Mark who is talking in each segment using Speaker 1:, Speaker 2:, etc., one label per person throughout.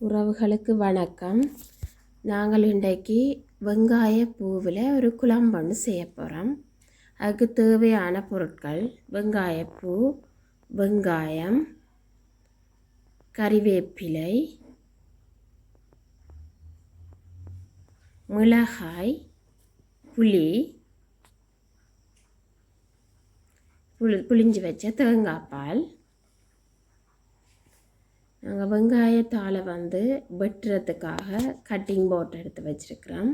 Speaker 1: உறவுகளுக்கு வணக்கம். நாங்கள் இன்றைக்கு வெங்காய பூவில் ஒரு குழம்பு செய்ய போகிறோம் அதுக்கு தேவையான பொருட்கள் வெங்காயப்பூ வெங்காயம் கறிவேப்பிலை மிளகாய் புளி புளி புளிஞ்சு வச்ச தேங்காய் பால் நாங்கள் வெங்காயத்தால் வந்து வெட்டுறதுக்காக கட்டிங் போர்ட் எடுத்து வச்சுருக்கிறோம்.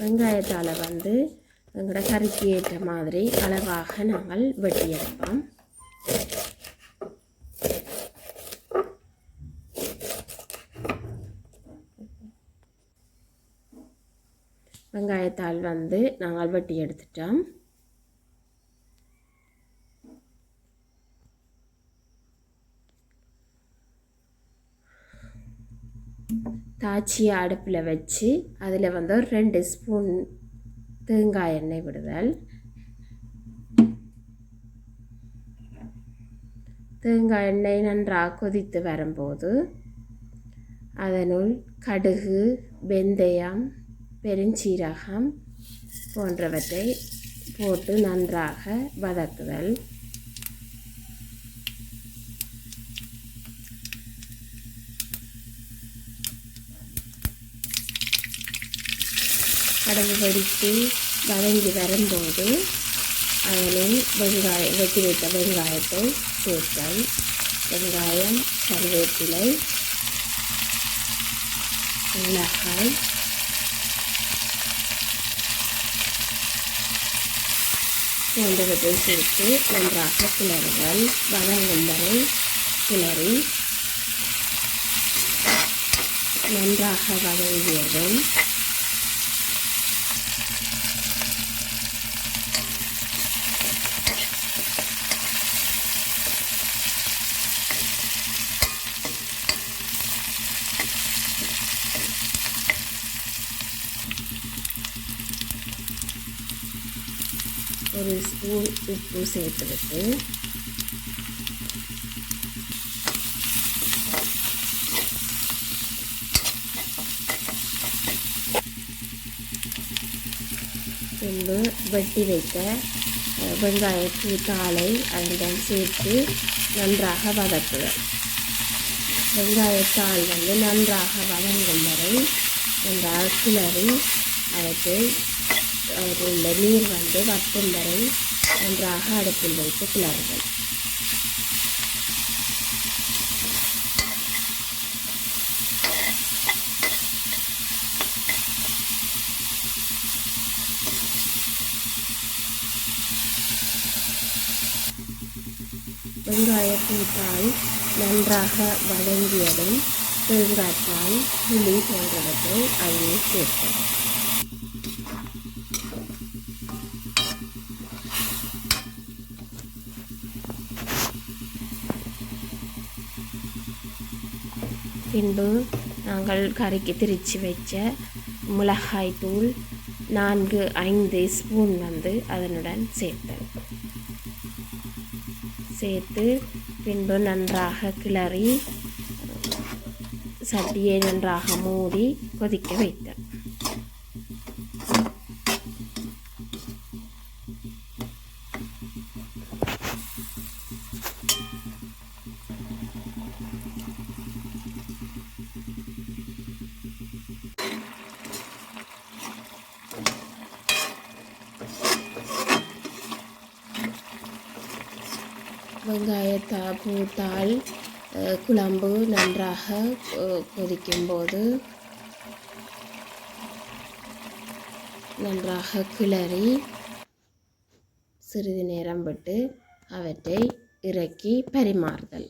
Speaker 1: வெங்காயத்தால் வந்து எங்களோட கறிக்கு ஏற்ற மாதிரி அளவாக நாங்கள் வெட்டி வெங்காயத்தால் வந்து நாங்கள் வட்டி எடுத்துட்டோம். தாச்சியை அடுப்பில் வச்சு அதில் வந்து ஒரு ரெண்டு ஸ்பூன் தேங்காய் எண்ணெய் விடுதல். தேங்காய் எண்ணெய் நன்றாக கொதித்து வரும்போது அதனுள் கடுகு வெந்தயம் பெருஞ்சீரகம் போன்றவற்றை போட்டு நன்றாக வதக்குதல். கடவு வடித்து வதங்கி வரும்போது அதனில் வெங்காயம் வெட்டி வைத்த வெங்காயத்தை சேர்த்தல். வெங்காயம் கருவேப்பிலை மிளகாய் போன்றவற்றை சேர்த்து நன்றாக கிளறுதல். வதங்கும் வரை கிளறி நன்றாக வதவியதும் ஒரு ஸ்பூன் உப்பு சேர்த்துவிட்டு பின்பு வெட்டி வைத்த வெங்காயத்து காலை அதனுடன் சேர்த்து நன்றாக வதக்குவேன் வெங்காயத்தால் வந்து நன்றாக வதங்கும் வரை நன்றாக கிளறி அவற்றை உள்ள நீர் வந்து வற்றும் வரை நன்றாக அடுப்பில் வைத்து கிளறுதல் வெங்காயத்தூட்டால் நன்றாக வதங்கியதும் தேங்காய்த்தால் புளி போன்றவற்றை அதில் சேர்த்தோம் பின்பு நாங்கள் கறிக்கு திரித்து வச்ச மிளகாய் தூள் நான்கு ஐந்து ஸ்பூன் வந்து அதனுடன் சேர்த்தேன் சேர்த்து பின்பு நன்றாக கிளறி சட்டியை நன்றாக மூடி கொதிக்க வைத்தேன் வெங்காயத்தா பூத்தால் குழம்பு நன்றாக கொதிக்கும்போது நன்றாக கிளறி சிறிது நேரம் விட்டு அவற்றை இறக்கி பரிமாறுதல்.